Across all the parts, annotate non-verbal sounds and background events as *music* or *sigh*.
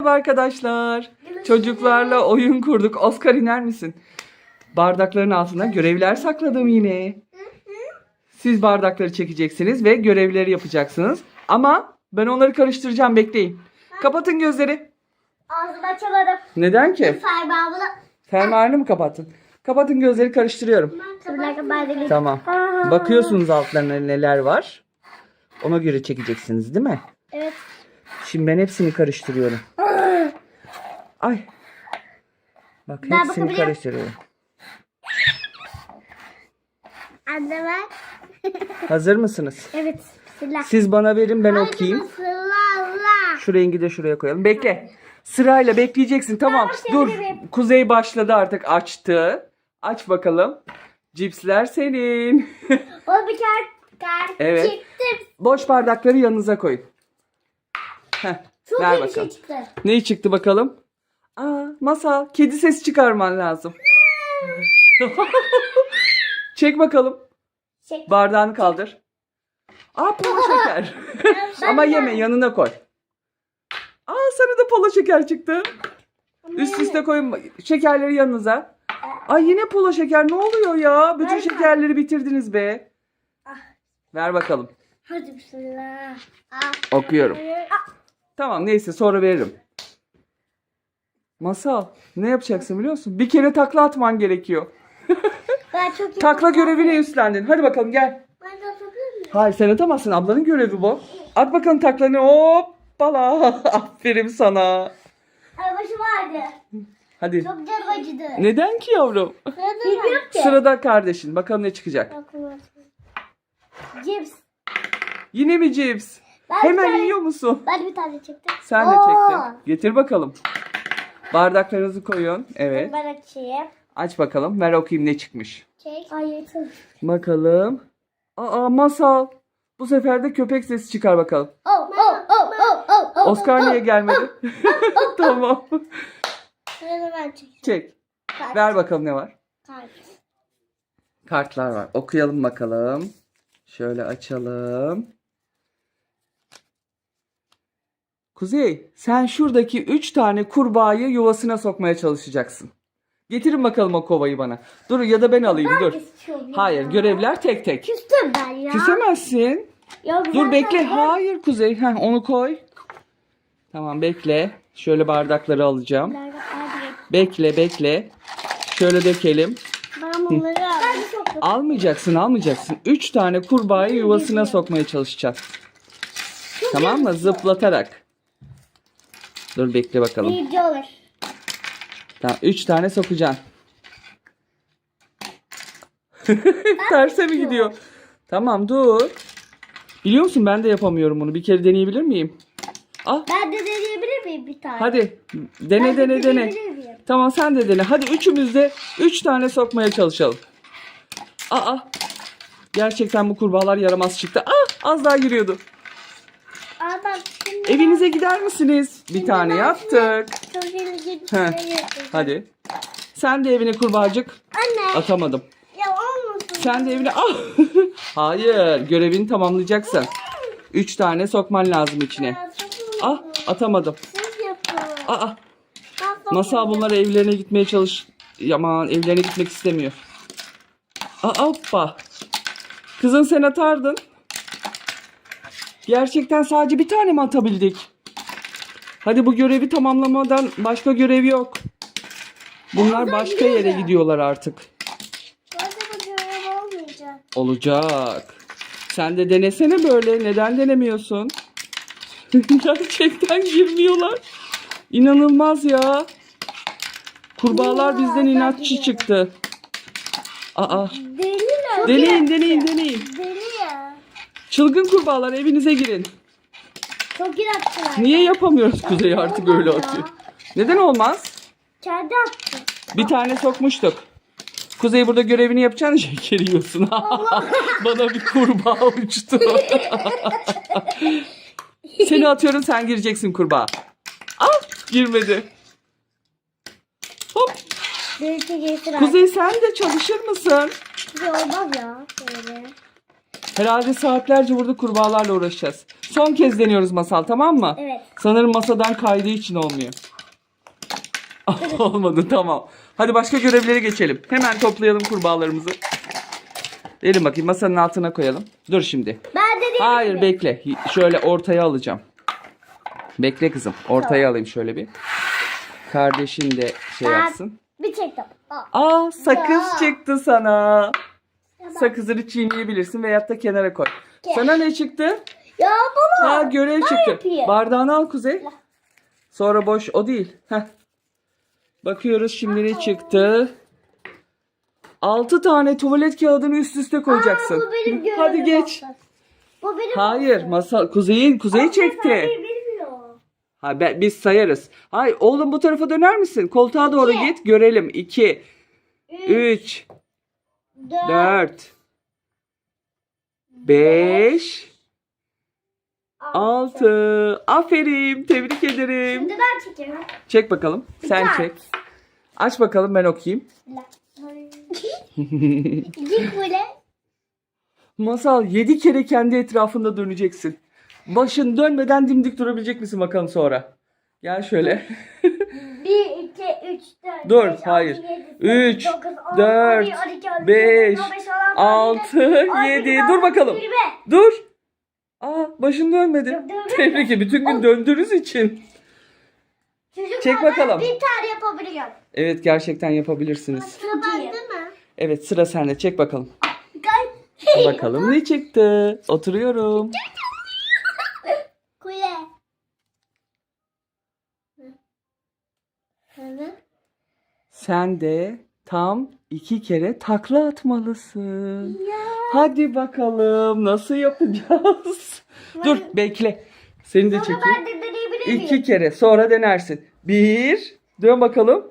Merhaba arkadaşlar. Çocuklarla oyun kurduk. Oscar iner misin? Bardakların altına görevler sakladım yine. Siz bardakları çekeceksiniz ve görevleri yapacaksınız. Ama ben onları karıştıracağım bekleyin. Kapatın gözleri. Ağzımı açamadım. Neden ki? Fermuarını. Fermuarını mı kapattın? Kapatın gözleri karıştırıyorum. Tamam. Bakıyorsunuz altlarına neler var. Ona göre çekeceksiniz değil mi? Evet. Şimdi ben hepsini karıştırıyorum. Ay. Bak Ben hepsini karıştırıyorum. Anne ben. Hazır mısınız? Evet. Bismillah. Siz bana verin ben okuyayım. Bismillah. Şu rengi de şuraya koyalım. Bekle. Sırayla bekleyeceksin. Tamam. Dur. Kuzey başladı artık açtı. Aç bakalım. Cipsler senin. *laughs* O bir. Kart Evet. çıktı. Boş bardakları yanınıza koyun. Heh, Çok ver iyi bir bakalım. şey çıktı. Ne çıktı bakalım? Masal. Kedi sesi çıkarman lazım. Çek bakalım. Çek. Bardağını kaldır. Aa polo *laughs* şeker. Ama yeme yanına koy. Aa sana da polo şeker çıktı. Üst üste koyun şekerleri yanınıza. Ay yine polo şeker ne oluyor ya? Bütün Ver. şekerleri bitirdiniz be. Ah. Ver bakalım. Hadi bismillah. Okuyorum. Ah, Tamam neyse sonra veririm. Masal ne yapacaksın biliyor musun? Bir kere takla atman gerekiyor. *laughs* Ben çok iyi. Takla görevine üstlendin. Hadi bakalım gel. Ben de atabilir miyim? Hayır sen atamazsın. Ablanın görevi bu. At bakalım taklanı. Hoppala. *laughs* Aferin sana. Ay başım ağrıdı. Hadi. Çok canım acıdı. Neden ki yavrum? Bilmiyorum ki. Sırada kardeşin. Bakalım ne çıkacak. Cips. Yine mi cips? Ben bir Hemen tane- yiyor musun? Ben bir tane çektim. Sen de Oo. çektin. Getir bakalım. Bardaklarınızı koyun. Evet. Ben açayım. Aç bakalım. Ver okuyayım ne çıkmış. Çek. Ay. Bakalım. Aa masal. Bu sefer de köpek sesi çıkar bakalım. Oh oh oh oh oh oh. Oscar niye gelmedi? *laughs* tamam. Sırada ben çekeceğim. Çek. Kart. Ver bakalım ne var. Kart. Kartlar var. Okuyalım bakalım. Şöyle açalım. Kuzey, sen şuradaki üç tane kurbağayı yuvasına sokmaya çalışacaksın. Getirin bakalım o kovayı bana. Dur ya da ben alayım dur. İstiyorum Hayır, ya. görevler tek tek. Küstüm ben ya. Küsemezsin. Ya Dur zaten bekle. ben- Hayır Kuzey. Heh, onu koy. Tamam bekle. Şöyle bardakları alacağım. Bekle bekle. Şöyle dökelim. Ben bunları aldım. Ben Almayacaksın almayacaksın. Üç tane kurbağayı yuvasına sokmaya çalışacaksın. Tamam mı? Zıplatarak. Dur bekle bakalım. İyice olur. Tamam, üç tane sokacaksın. *laughs* Terse mi gidiyor? Tamam dur. Biliyor musun ben de yapamıyorum bunu. Bir kere deneyebilir miyim? Al Ben de deneyebilir miyim bir tane? hadi. Dene Ben de dene dene. deneyebilir miyim? Tamam sen de dene. Hadi üçümüz de üç tane sokmaya çalışalım. Aa. Gerçekten bu kurbağalar yaramaz çıktı. Aa, az daha giriyordu. Aa bak Evinize gider misiniz? Bir tane yaptık. Heh. şey. Hadi. Sen de evine kurbağacık. Anne Atamadım. ya olmasın. Sen de evine... Ah! *laughs* Hayır. Görevini tamamlayacaksın. Üç tane sokman lazım içine. Ah atamadım. Aa Ben masal bunlar evlerine gitmeye çalış... Aman evlerine gitmek istemiyor. Aa hoppa. Kızım sen atardın. Gerçekten sadece bir tane mi atabildik? Hadi bu görevi tamamlamadan başka görev yok. Bunlar başka yere gidiyorlar artık. Bu görev olmayacak. Olacak. Sen de denesene böyle. Neden denemiyorsun? *laughs* Gerçekten girmiyorlar. İnanılmaz ya. Kurbağalar bizden inatçı çıktı. Aa, Deliler. deneyin deneyin deneyin. Çılgın kurbağalar evinize girin. Çok inatçılar. Niye yapamıyoruz Kuzey artık Olmaz öyle ya. atıyor. Neden olmaz? Kendi attı. Bir tane sokmuştuk. Kuzey burada görevini yapacaksın şeker yiyorsun. *laughs* Bana bir kurbağa uçtu. *laughs* Seni atıyorum sen gireceksin kurbağa. Ah girmedi. Hop. Kuzey sen de çalışır mısın? Kuzey olmaz ya. Böyle. Herhalde saatlerce burada kurbağalarla uğraşacağız. Son kez deniyoruz masal tamam mı? Evet. Sanırım masadan kaydığı için olmuyor. *laughs* Olmadı tamam. Hadi başka görevlere geçelim. Hemen toplayalım kurbağalarımızı. Verin bakayım masanın altına koyalım. Dur şimdi. Ben de değilim. Hayır bekle. Şöyle ortaya alacağım. Bekle kızım. Ortaya alayım şöyle bir. Kardeşin de şey Ben- yapsın. Bir çektim. Aa. Aa sakız Ya. çıktı sana. Sakızını çiğneyebilirsin veyahut da kenara koy. Sana ne çıktı? Ya baba. Ha görev çıktı. yapayım? Bardağını al Kuzey. Sonra boş o değil. Heh. Bakıyoruz şimdi ne çıktı. 6 tane tuvalet kağıdını üst üste koyacaksın. Aa, bu benim görevim Hadi geç. olsun. Bu benim Hayır, masa Kuzey'in Kuzey çekti. Ha ben, biz sayarız. Hayır oğlum bu tarafa döner misin? Koltuğa doğru İki. git. Görelim. 2 3 Dört. 4 5 6 Aferin. Tebrik ederim. Şimdi ben çekiyorum. Çek bakalım. Sen çek. Aç bakalım ben okuyayım. Git böyle. Masal 7 kere kendi etrafında döneceksin. Başın dönmeden dimdik durabilecek misin bakalım sonra? Gel şöyle. 1, 2, 3, 4, Dur, 5, hayır. 6, 7, 3, 8, 9, 10, 4, 11, 12, 13, 5, 15, 6, 7. Dur bakalım. Dur. Aa başın dönmedi. Tebrik ederim. Bütün gün döndüğünüz için. Çek bakalım. Bir tane yapabiliyorum. Evet gerçekten yapabilirsiniz. Bende mi? Evet sıra sende. Çek bakalım. Bakalım ne çıktı. Oturuyorum. Evet. Sen de tam iki kere takla atmalısın. Hadi bakalım nasıl yapacağız? Dur bekle. Seni de Sonra çekeyim. ben de deneyebilir miyim? İki kere sonra denersin. Bir. Dön bakalım.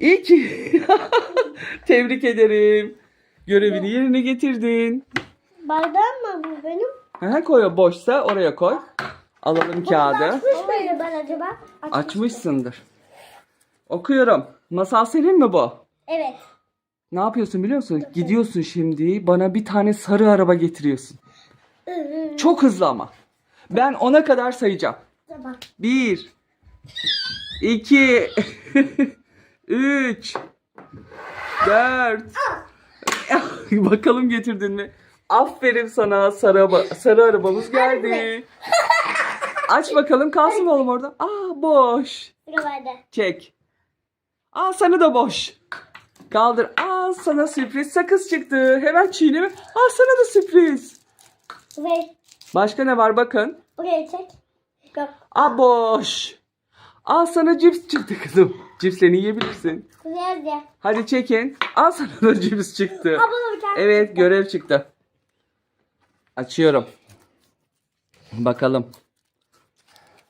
İki. *laughs* Tebrik ederim. Görevini yerine getirdin. Bardağım mı bu benim? Ha, koy o boşsa oraya koy. Alalım kağıdı. Açmış mıydı ben acaba? Açmış. Açmışsındır. Okuyorum. Masal senin mi bu? Evet. Ne yapıyorsun biliyor musun? Gidiyorsun şimdi bana bir tane sarı araba getiriyorsun. Çok hızlı ama. Ben ona kadar sayacağım. Tamam. Bir, iki, *laughs* üç, dört. *laughs* Bakalım getirdin mi? Aferin sana sarı, araba, sarı arabamız geldi. Aç bakalım kalsın oğlum orada. Aa boş. Çek. Aa sana da boş. Kaldır. Aa sana sürpriz sakız çıktı. Hemen çiğneme. Aa sana da sürpriz. Ve Başka ne var bakın. buraya çek. Yok. Aa boş. Aa sana cips çıktı kızım. Cipslerini yiyebilirsin. Diye. Hadi çekin. Aa sana da cips çıktı. Aa bana bir tane. Evet görev çıktı. Açıyorum. Bakalım.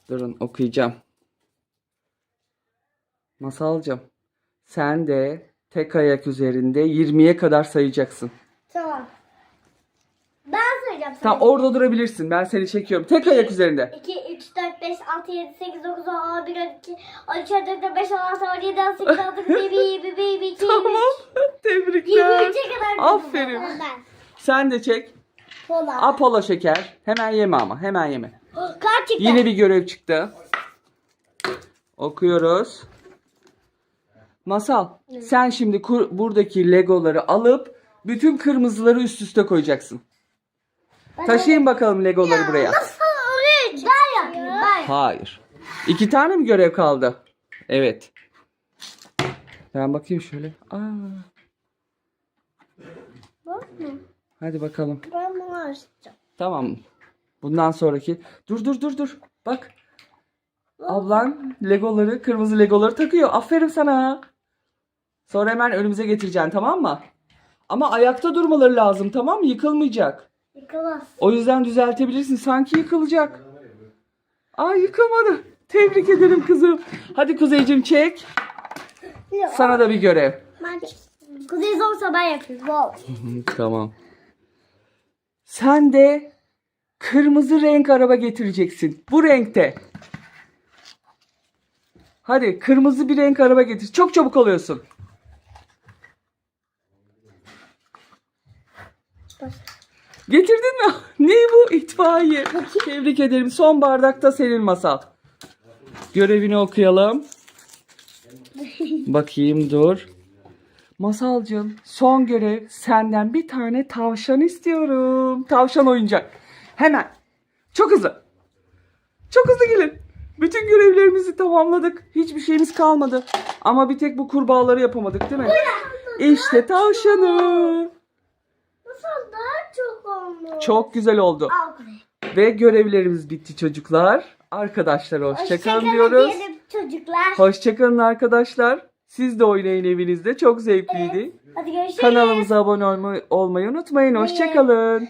Durun okuyacağım. Masalcığım. Sen de tek ayak üzerinde 20'ye kadar sayacaksın. Tamam. Ben sana. Tamam orada durabilirsin. Ben seni çekiyorum. Tek ayak üzerinde. 2, 3, 4, 5, 6, 7, 8, 9, 10, 11, 12, 13, 14, 15, 16, 17, 18, 19, 20, 21, 22, 23. Tamam. Tebrikler. 23'e kadar Aferin. Ben. Sen de çek. Pola. Apollo şeker. Hemen yeme ama. Hemen yeme. *gasps* Kaç çıktı? Yine bir görev çıktı. Okuyoruz. Masal, sen şimdi kur- buradaki legoları alıp bütün kırmızıları üst üste koyacaksın. Ben Taşıyın bakalım legoları buraya. Nasıl oraya Ben yapayım ben. Hayır. İki tane mi görev kaldı? Evet. Ben bakayım şöyle. Aa, Bak mı? hadi bakalım. Ben bunu açacağım. Tamam. Bundan sonraki. Dur dur dur dur. Bak. Ablan legoları, kırmızı legoları takıyor. Aferin sana. Sonra hemen önümüze getireceksin tamam mı? Ama ayakta durmaları lazım tamam mı? Yıkılmayacak. Yıkılamaz. O yüzden düzeltebilirsin. Sanki yıkılacak. Aa yıkılmadı. Tebrik ederim kızım. Hadi Kuzeycim çek. Sana da bir görev. Ben Kuzey zorsa ben yapayım. Wow. Tamam. Sen de kırmızı renk araba getireceksin. Bu renkte. Hadi kırmızı bir renk araba getir. Çok çabuk oluyorsun. Getirdin mi? *laughs* Ne bu? İtfaiye. Tebrik ederim. Son bardakta senin masal. Görevini okuyalım. Bakayım dur. Masalcığım son görev senden bir tane tavşan istiyorum. Tavşan oyuncak. Hemen. Çok hızlı. Çok hızlı gelin. Bütün görevlerimizi tamamladık. Hiçbir şeyimiz kalmadı. Ama bir tek bu kurbağaları yapamadık değil mi? İşte tavşanı. Çok olmuş. Çok güzel oldu. Al buraya. Ve görevlerimiz bitti çocuklar. Arkadaşlar hoşçakalın Hoşçakalın diyoruz. diyelim çocuklar. Hoşçakalın arkadaşlar. Siz de oynayın evinizde. Çok zevkliydi. Hadi görüşürüz. Kanalımıza abone olmayı, olmayı unutmayın. Hoşçakalın.